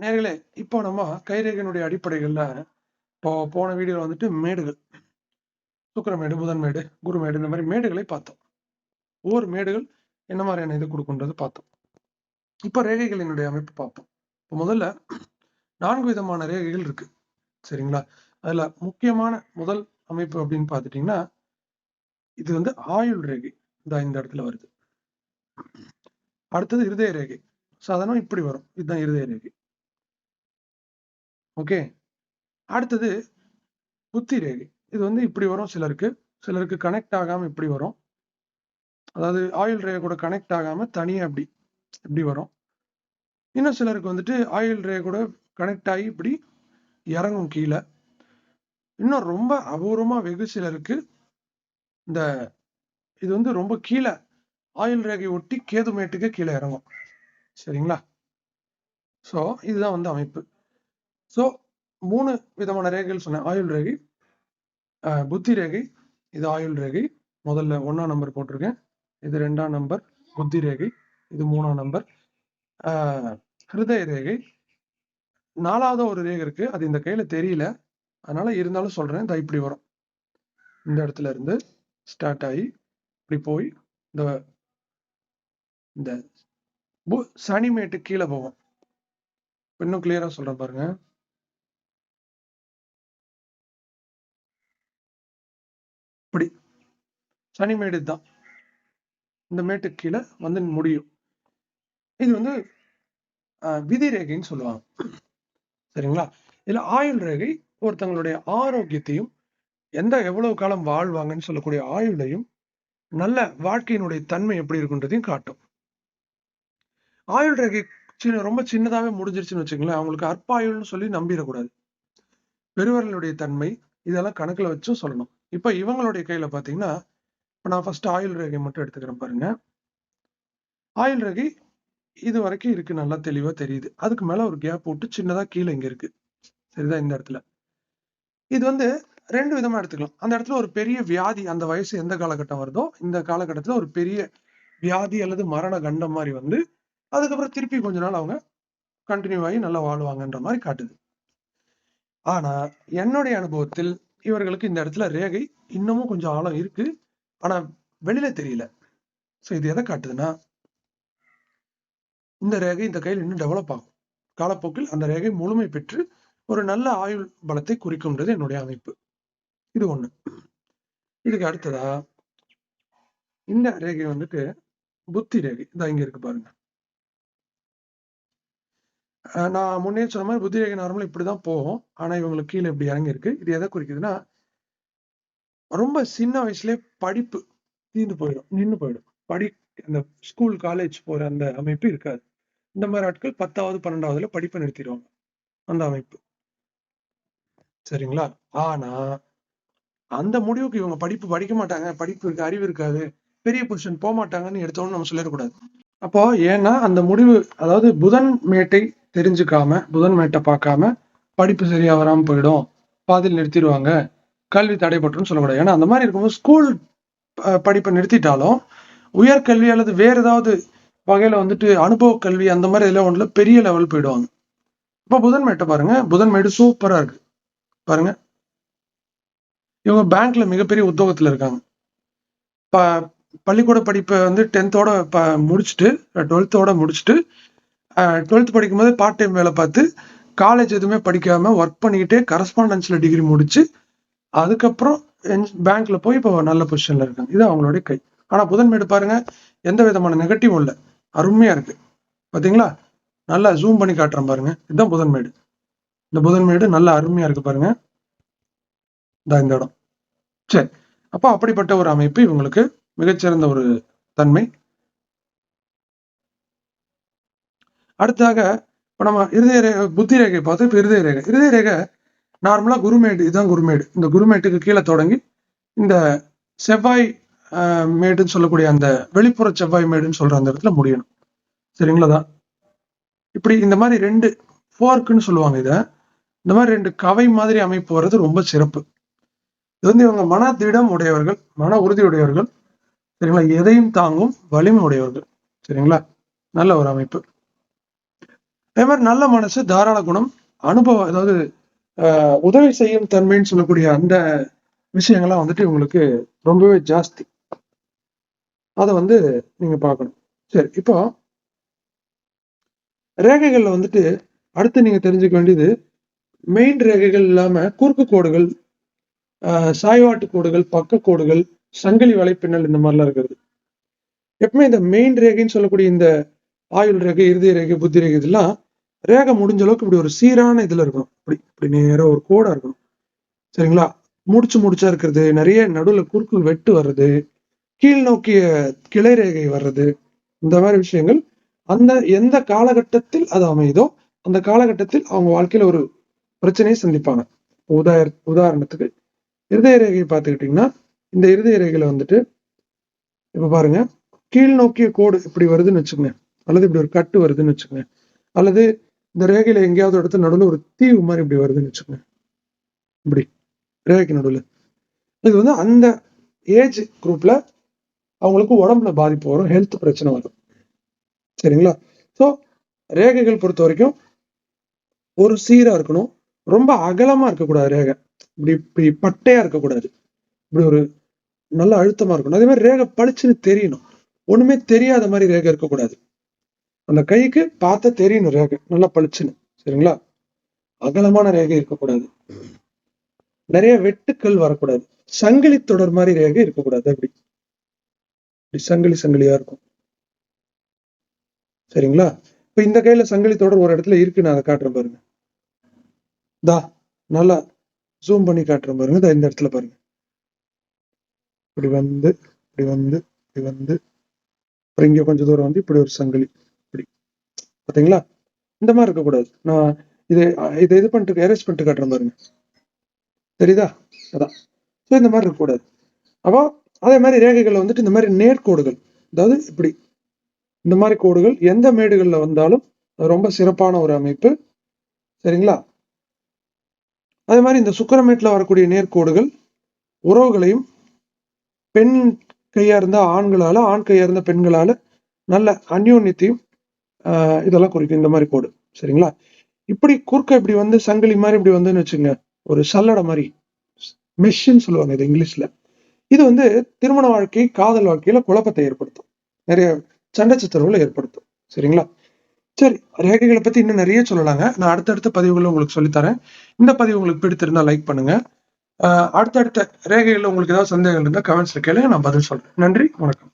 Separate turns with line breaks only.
நேர்களே இப்போ நம்ம கைரேகையினுடைய அடிப்படைகள்ல இப்போ போன வீடியோல வந்துட்டு மேடுகள். சுக்கரமேடு புதன்மேடு குருமேடு இந்த மாதிரி மேடுகளை பார்த்தோம். ஒவ்வொரு மேடுகள் என்ன மாதிரியான இது கொடுக்குன்றது பார்த்தோம். இப்போ ரேகைகளினுடைய அமைப்பு பார்ப்போம். இப்போ முதல்ல நான்கு விதமான ரேகைகள் இருக்கு. சரிங்களா? அதுல முக்கியமான முதல் அமைப்பு அப்படின்னு பார்த்துட்டீங்கன்னா இது வந்து ஆயுள் ரேகை இதான் இந்த இடத்துல வருது. அடுத்தது இருதய ரேகை. சாதாரணம் இப்படி வரும். இதுதான் இருதய ரேகை. ஓகே அடுத்தது புத்தி ரேகை இது வந்து இப்படி வரும் சிலருக்கு. சிலருக்கு கனெக்ட் ஆகாம இப்படி வரும். அதாவது ஆயில் ரேகை கூட கனெக்ட் ஆகாம தனியா அப்படி இப்படி வரும். இன்னும் சிலருக்கு வந்துட்டு ஆயில் ரேகை கூட கனெக்ட் ஆகி இப்படி இறங்கும் கீழே. இன்னும் ரொம்ப அபூர்வமா வெகு சிலருக்கு இந்த இது வந்து ரொம்ப கீழே ஆயில் ரேகை ஒட்டி கேதுமேட்டுக்கு கீழே இறங்கும். சரிங்களா? ஸோ இதுதான் வந்து அமைப்பு. ஸோ மூணு விதமான ரேகைகள் சொன்னேன். ஆயுள் ரேகை புத்தி ரேகை இது ஆயுள் ரேகை. முதல்ல ஒன்றாம் நம்பர் போட்டிருக்கேன். இது ரெண்டாம் நம்பர் புத்தி ரேகை. இது மூணாம் நம்பர் ஆஹ், ஹிருதய ரேகை. நாலாவது ஒரு ரேகை இருக்கு. அது இந்த கையில தெரியல. அதனால இருந்தாலும் சொல்றேன். இந்த இப்படி வரும். இந்த இடத்துல இருந்து ஸ்டார்ட் ஆகி இப்படி போய் இந்த இந்த பு- சனிமேட்டு கீழே போகும். இன்னும் கிளியரா சொல்றேன் பாருங்க. இப்படி சனிமேடு தான். இந்த மேட்டுக்கு கீழே வந்து முடியும். இது வந்து விதி ரேகைன்னு சொல்லுவாங்க. சரிங்களா? இதுல ஆயுள் ரேகை ஒருத்தங்களுடைய ஆரோக்கியத்தையும் எந்த எவ்வளவு காலம் வாழ்வாங்கன்னு சொல்லக்கூடிய ஆயுளையும் நல்ல வாழ்க்கையினுடைய தன்மை எப்படி இருக்குன்றதையும் காட்டும். ஆயுள் ரேகை சின்ன ரொம்ப சின்னதாவே முடிஞ்சிருச்சுன்னு வச்சுங்களேன் அவங்களுக்கு அற்பாயுள்னு சொல்லி நம்பிடக்கூடாது. பெருவர்களுடைய தன்மை இதெல்லாம் கணக்குல வச்சும் சொல்லணும். இப்ப இவங்களுடைய கையில பார்த்தீங்கன்னா இப்போ நான் ஃபர்ஸ்ட் ஆயுள் ரேகை மட்டும் எடுத்துக்கிறேன் பாருங்க. ஆயுள் ரேகை இது வரைக்கும் இருக்கு நல்லா தெளிவா தெரியுது. அதுக்கு மேல ஒரு கேப் விட்டு சின்னதா கீழே இங்க இருக்கு. சரிதான் இந்த இடத்துல. இது வந்து ரெண்டு விதமா எடுத்துக்கலாம். அந்த இடத்துல ஒரு பெரிய வியாதி அந்த வயசு எந்த காலகட்டம் வருதோ இந்த காலகட்டத்துல ஒரு பெரிய வியாதி அல்லது மரண கண்டம் மாதிரி வந்து அதுக்கப்புறம் திருப்பி கொஞ்ச நாள் அவங்க கண்டினியூ ஆகி நல்லா வாழ்வாங்கன்ற மாதிரி காட்டுது. ஆனா என்னுடைய அனுபவத்தில் இவர்களுக்கு இந்த இடத்துல ரேகை இன்னமும் கொஞ்சம் ஆழம் இருக்கு. ஆனா வெளியில தெரியல. சோ இது எதை காட்டுதுன்னா இந்த ரேகை இந்த கையில் இன்னும் டெவலப் ஆகும். காலப்போக்கில் அந்த ரேகை முழுமை பெற்று ஒரு நல்ல ஆயுள் பலத்தை குறிக்கும்ன்றது என்னுடைய அமைப்பு. இது ஒண்ணு. இதுக்கு அடுத்ததா இந்த ரேகை வந்துட்டு புத்தி ரேகை. இதான் இங்க இருக்கு பாருங்க. நான் முன்னே சொன்ன மாதிரி புத்தி ரேகை இப்படிதான் போகும். ஆனா இவங்களுக்கு கீழே இப்படி இறங்கி இருக்கு இது எதை குறிக்குதுன்னா ரொம்ப சின்ன வயசுலயே படிப்பு தீர்ந்து போயிடும் நின்னு போயிடும். படி அந்த ஸ்கூல் காலேஜ் போற அந்த அமைப்பு இருக்காது. இந்த மாதிரி ஆட்கள் பத்தாவது பன்னெண்டாவதுல படிப்பை நிறுத்திடுவாங்க அந்த அமைப்பு. சரிங்களா? ஆனா அந்த முடிவுக்கு இவங்க படிப்பு படிக்க மாட்டாங்க படிப்பு இருக்கு அறிவு இருக்காது பெரிய பொசிஷன் போக மாட்டாங்கன்னு எடுத்தோன்னு நம்ம சொல்லிடக்கூடாது. அப்போ ஏன்னா அந்த முடிவு அதாவது புதன் மேட்டை தெரிஞ்சுக்காம புதன் மேட்டை பார்க்காம படிப்பு சரியா வராம போயிடும். பாதியில் நிறுத்திடுவாங்க. கல்வி தடைப்பட்டுன்னு சொல்லக்கூடாது ஏன்னா அந்த மாதிரி இருக்கும்போது ஸ்கூல் படிப்பை நிறுத்திட்டாலும் உயர்கல்வி அல்லது வேற ஏதாவது வகையில வந்துட்டு அனுபவ கல்வி அந்த மாதிரி இதெல்லாம் ஒன்றுல பெரிய லெவல் போயிடுவாங்க. இப்போ புதன் மேட்டை பாருங்க புதன் மேடு சூப்பரா இருக்கு. பாருங்க. இவங்க பேங்க்ல மிகப்பெரிய உத்தியோகத்துல இருக்காங்க. பள்ளிக்கூட படிப்பை வந்து டென்த்தோட ப முடிச்சுட்டு டுவெல்த்தோட முடிச்சுட்டு டுவெல்த் படிக்கும்போது பார்ட் டைம் வேலை பார்த்து காலேஜ் எதுவுமே படிக்காமல் ஒர்க் பண்ணிக்கிட்டே கரஸ்பாண்டன்ஸில் டிகிரி முடிச்சு அதுக்கப்புறம் பேங்க்கில் போய் இப்போ நல்ல பொசிஷனில் இருக்காங்க இது அவங்களுடைய கை. ஆனால் புதன்மேடு பாருங்கள் எந்த விதமான நெகட்டிவும் இல்லை. அருமையாக இருக்குது பார்த்தீங்களா நல்லா ஜூம் பண்ணி காட்டுறேன் பாருங்கள் இதுதான் புதன்மேடு இந்த புதன்மேடு நல்லா அருமையாக இருக்கு பாருங்கள் இந்த இந்த இடம். சரி. அப்போ அப்படிப்பட்ட ஒரு அமைப்பு இவங்களுக்கு மிகச்சிறந்த ஒரு தன்மை. அடுத்ததாக இப்போ நம்ம இருதய ரேகை புத்தி ரேகை பார்த்தோம். இப்போ இருதய ரேகை. இருதய ரேகை நார்மலாக குருமேடு இதுதான் குருமேடு. இந்த குருமேட்டுக்கு கீழே தொடங்கி இந்த செவ்வாய் மேடுன்னு சொல்லக்கூடிய அந்த வெளிப்புற செவ்வாய் மேடுன்னு சொல்ற அந்த இடத்துல முடியணும். சரிங்களா தான்? இப்படி இந்த மாதிரி ரெண்டு ஃபோர்க்குன்னு சொல்லுவாங்க இதை. இந்த மாதிரி ரெண்டு கவை மாதிரி அமைப்பு வர்றது ரொம்ப சிறப்பு. இது வந்து இவங்க மன திடம் உடையவர்கள் மன உறுதி உடையவர்கள். சரிங்களா? எதையும் தாங்கும் வலிமை உடையவர்கள். சரிங்களா? நல்ல ஒரு அமைப்பு. அதே மாதிரி நல்ல மனசு தாராள குணம் அனுபவம் அதாவது ஆஹ், உதவி செய்யும் தன்மைன்னு சொல்லக்கூடிய அந்த விஷயங்கள்லாம் வந்துட்டு உங்களுக்கு ரொம்பவே ஜாஸ்தி. அதை வந்து நீங்க பார்க்கணும். சரி இப்போ ரேகைகள்ல வந்துட்டு அடுத்து நீங்க தெரிஞ்சுக்க வேண்டியது மெயின் ரேகைகள் இல்லாம குறுக்கு கோடுகள் ஆஹ், சாய்வாட்டு கோடுகள் பக்க கோடுகள் சங்கிலி வலைப்பின்னல் இந்த மாதிரிலாம் இருக்கிறது. எப்பவுமே இந்த மெயின் ரேகைன்னு சொல்லக்கூடிய இந்த ஆயுள் ரேகை இறுதி ரேகை புத்தி ரேகை இதெல்லாம் ரேகை முடிஞ்ச அளவுக்கு இப்படி ஒரு சீரான இதுல இருக்கணும். இப்படி இப்படி நேராக ஒரு கோடா இருக்கணும். சரிங்களா? முடிச்சு முடிச்சா இருக்கிறது நிறைய நடுவுல குறுக்கு வெட்டு வர்றது கீழ் நோக்கிய கிளை ரேகை வர்றது இந்த மாதிரி விஷயங்கள் அந்த எந்த காலகட்டத்தில் அது அமையுதோ அந்த காலகட்டத்தில் அவங்க வாழ்க்கையில ஒரு பிரச்சனையை சந்திப்பாங்க. உதார உதாரணத்துக்கு இருதய ரேகையை பார்த்துக்கிட்டிங்கன்னா இந்த இருதய ரேகையில வந்துட்டு இப்ப பாருங்க கீழ் நோக்கிய கோடு இப்படி வருதுன்னு வச்சுக்கோங்க. அல்லது இப்படி ஒரு கட்டு வருதுன்னு வச்சுக்கோங்க. அல்லது இந்த ரேகையில எங்கேயாவது இடத்துல நடுவில் ஒரு தீவு மாதிரி இப்படி வருதுன்னு வச்சுக்கோங்க. இப்படி ரேகைக்கு நடுவில். இது வந்து அந்த ஏஜ் குரூப்ல அவங்களுக்கு உடம்புல பாதிப்பு வரும் ஹெல்த் பிரச்சனை வரும். சரிங்களா? ஸோ ரேகைகள் பொறுத்த வரைக்கும் ஒரு சீரா இருக்கணும். ரொம்ப அகலமா இருக்கக்கூடாது ரேகை. இப்படி இப்படி பட்டையா இருக்கக்கூடாது. இப்படி ஒரு நல்ல அழுத்தமா இருக்கணும். அதே மாதிரி ரேகை பளிச்சுன்னு தெரியணும். ஒண்ணுமே தெரியாத மாதிரி ரேகை இருக்கக்கூடாது. அந்த கைக்கு பார்த்தா தெரியணும் ரேகை. நல்லா பளிச்சுன்னு. சரிங்களா? அகலமான ரேகை இருக்கக்கூடாது. நிறைய வெட்டுக்கள் வரக்கூடாது. சங்கிலி தொடர் மாதிரி ரேகை இருக்கக்கூடாது அப்படி. இப்படி சங்கிலி சங்கிலியா இருக்கும். சரிங்களா? இப்ப இந்த கையில சங்கிலி தொடர் ஒரு இடத்துல இருக்கு நான் அதை காட்டுறேன் பாருங்க. தா நல்லா ஜூம் பண்ணி காட்டுறேன் பாருங்க. தா இந்த இடத்துல பாருங்க. இப்படி வந்து இப்படி வந்து இப்படி வந்து. அப்புறம் இங்க கொஞ்சம் தூரம் வந்து இப்படி ஒரு சங்கிலி. பார்த்தீங்களா பாத்தீங்களா? இந்த மாதிரி இருக்கக்கூடாது. நான் இது இதை இது பண்ணிட்டு அரேஞ்ச் பண்ணிட்டு காட்டுறேன் பாருங்க. தெரியுதா? அதான். ஸோ இந்த மாதிரி இருக்கக்கூடாது. அப்போ அதே மாதிரி ரேகைகள் வந்துட்டு இந்த மாதிரி நேர்கோடுகள் அதாவது இப்படி. இந்த மாதிரி கோடுகள் எந்த மேடுகள்ல வந்தாலும் ரொம்ப சிறப்பான ஒரு அமைப்பு. சரிங்களா? அதே மாதிரி இந்த சுக்கரமேட்டில் வரக்கூடிய நேர்கோடுகள் உறவுகளையும் பெண் கையா இருந்தா ஆண்களால ஆண் கையா இருந்த பெண்களால நல்ல அந்யோன்யத்தையும் இதெல்லாம் குறிக்கும். இந்த மாதிரி கோடு சரிங்களா? இப்படி குறுக்க இப்படி வந்து சங்கிலி மாதிரி இப்படி வந்துன்னு வச்சுங்க ஒரு சல்லடை மாதிரி. மெஷின் சொல்லுவாங்க இது இங்கிலீஷ்ல. இது வந்து திருமண வாழ்க்கை காதல் வாழ்க்கையில குழப்பத்தை ஏற்படுத்தும். நிறைய சண்டை சச்சரவுகளை ஏற்படுத்தும். சரிங்களா? சரி ரேகைகளை பத்தி இன்னும் நிறைய சொல்லலாங்க. நான் அடுத்தடுத்த பதிவுகளை உங்களுக்கு சொல்லித்தரேன். இந்த பதிவு உங்களுக்கு பிடித்திருந்தா லைக் பண்ணுங்க. அடுத்தடுத்த ரேகைகளில் உங்களுக்கு ஏதாவது சந்தேகங்கள் இருந்தால் கமெண்ட்ஸ்ல கேளுங்க. நான் பதில் சொல்றேன். நன்றி வணக்கம்.